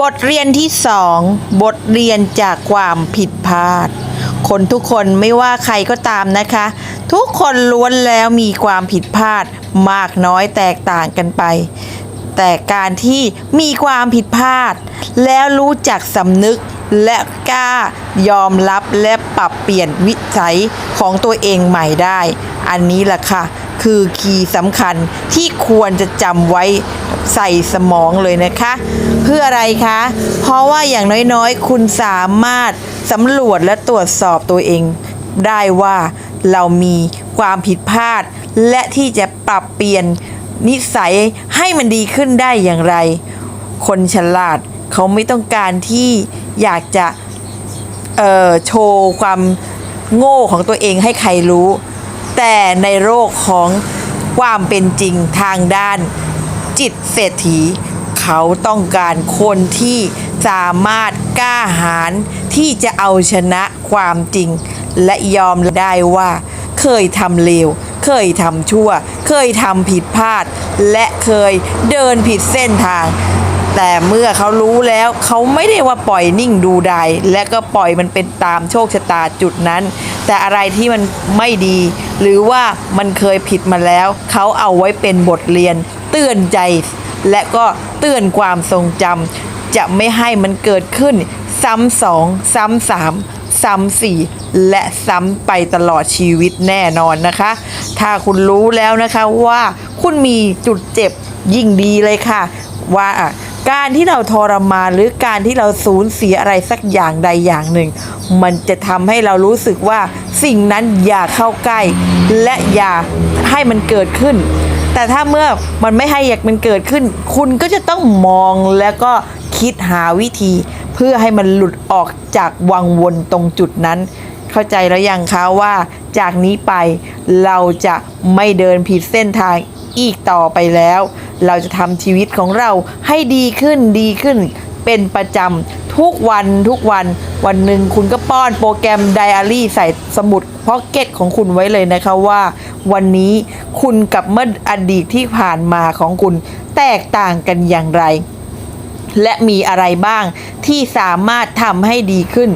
บทเรียนที่สองบทเรียนจากความผิดพลาด คนทุกคนไม่ว่าใครก็ตามนะคะ ทุกคนล้วนแล้วมีความผิดพลาดมากน้อยแตกต่างกันไป แต่การที่มีความผิดพลาด แล้วรู้จักสำนึก และกล้ายอมรับและปรับเปลี่ยนวิสัยของตัวเองใหม่ได้ อันนี้แหละค่ะ คือคีย์สำคัญที่ควรจะจำไว้ใส่สมองเลยนะคะ เพื่ออะไรคะ เพราะว่าอย่างน้อยๆ คุณสามารถสำรวจและตรวจสอบตัวเองได้ว่าเรามีความผิดพลาด และที่จะปรับเปลี่ยนนิสัยให้มันดีขึ้นได้อย่างไร คนฉลาดเขาไม่ต้องการที่ อยากจะโชว์ความโง่ของตัวเองให้ใครรู้ แต่ในโลกของความเป็นจริงทางด้านจิตเศรษฐี เขาต้องการคนที่สามารถกล้าหาญที่จะเอาชนะความจริง และยอมได้ว่า เคยทำเลว เคยทำชั่ว เคยทำผิดพลาด และเคยเดินผิดเส้นทาง แต่เมื่อเขารู้แล้วเขาไม่ได้ว่าปล่อยนิ่งดูดายและก็ปล่อยมันเป็นตามโชคชะตาจุดนั้น แต่อะไรที่มันไม่ดี หรือว่ามันเคยผิดมาแล้ว เขาเอาไว้เป็นบทเรียน เตือนใจ และก็เตือนความทรงจำจะไม่ให้มันเกิดขึ้น ซ้ำสองซ้ำสามซ้ำสี่และซ้ำไปตลอดชีวิตแน่นอนนะคะ ถ้าคุณรู้แล้วนะคะว่าคุณมีจุดเจ็บยิ่งดีเลยค่ะ ว่า การที่เราทรมานหรือการที่เราสูญเสียอะไรสักอย่างใดอย่างหนึ่ง มันจะทำให้เรารู้สึกว่าสิ่งนั้นอย่าเข้าใกล้ และอย่าให้มันเกิดขึ้น แต่ถ้าเมื่อมันไม่ให้อยากมันเกิดขึ้น คุณก็จะต้องมองแล้วก็คิดหาวิธี เพื่อให้มันหลุดออกจากวังวนตรงจุดนั้น เข้าใจแล้วยังคะว่าจากนี้ไปเราจะไม่เดินผิดเส้นทางอีกต่อไปแล้ว เราจะทำชีวิตของเราให้ดีขึ้นดีขึ้น เป็นประจำทุกวันทุกวันวันหนึ่งคุณก็ป้อนโปรแกรมไดอารี่ใส่สมุดพ็อกเก็ตของคุณไว้เลยนะคะว่า วันนี้คุณกับเมื่ออดีตที่ผ่านมาของคุณแตกต่างกันอย่างไรและมีอะไรบ้างที่สามารถทำให้ดีขึ้น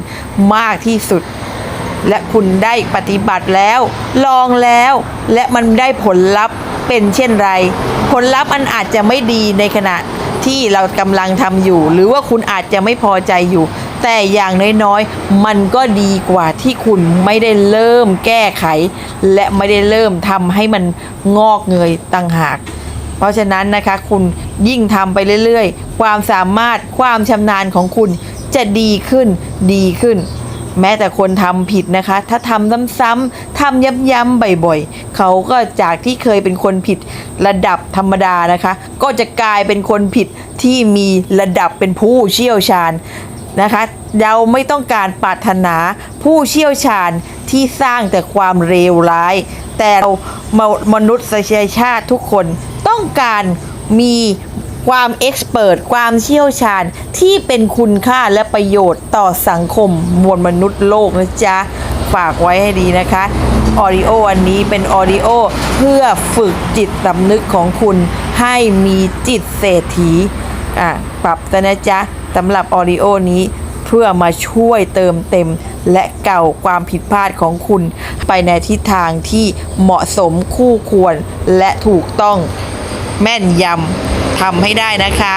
มากที่สุด และคุณได้ปฏิบัติแล้ว ลองแล้ว และมันได้ผลลัพธ์ เป็นเช่นไร ผลลัพธ์มันอาจจะไม่ดีในขณะที่เรากำลังทำอยู่ หรือว่าคุณอาจจะไม่พอใจอยู่ แต่อย่างน้อยๆ มันก็ดีกว่าที่คุณไม่ได้เริ่มแก้ไข และไม่ได้เริ่มทำให้มันงอกเงยต่างหาก เพราะฉะนั้นนะคะคุณยิ่งทำไปเรื่อยๆ ความสามารถความชำนาญของคุณจะดีขึ้นดีขึ้น แม้แต่คนทำผิดนะคะ ถ้าทำซ้ำๆทำย้ำๆบ่อยๆ เขาก็จากที่เคยเป็นคนผิดระดับธรรมดานะคะ ก็จะกลายเป็นคนผิดที่มีระดับเป็นผู้เชี่ยวชาญนะคะเราไม่ต้องการปรารถนาผู้เชี่ยวชาญที่สร้างแต่ความเลวร้าย แต่เรามนุษยชาติทุกคนต้องการมี ความเอ็กซ์เพรสความเชี่ยวชาญที่เป็นคุณค่าและประโยชน์ต่อสังคมมวลมนุษย์โลกนะจ๊ะ ฝากไว้ให้ดีนะคะออดิโออันนี้เป็นออดิโอเพื่อฝึกจิตสำนึกของคุณให้มีจิตเศรษฐีอะปรับซะนะจ๊ะสำหรับออดิโอนี้เพื่อมาช่วยเติมเต็ม และเก่าความผิดพลาดของคุณ ไปในทิศทางที่เหมาะสมคู่ควรและถูกต้องแม่นยำ ทำให้ได้นะคะ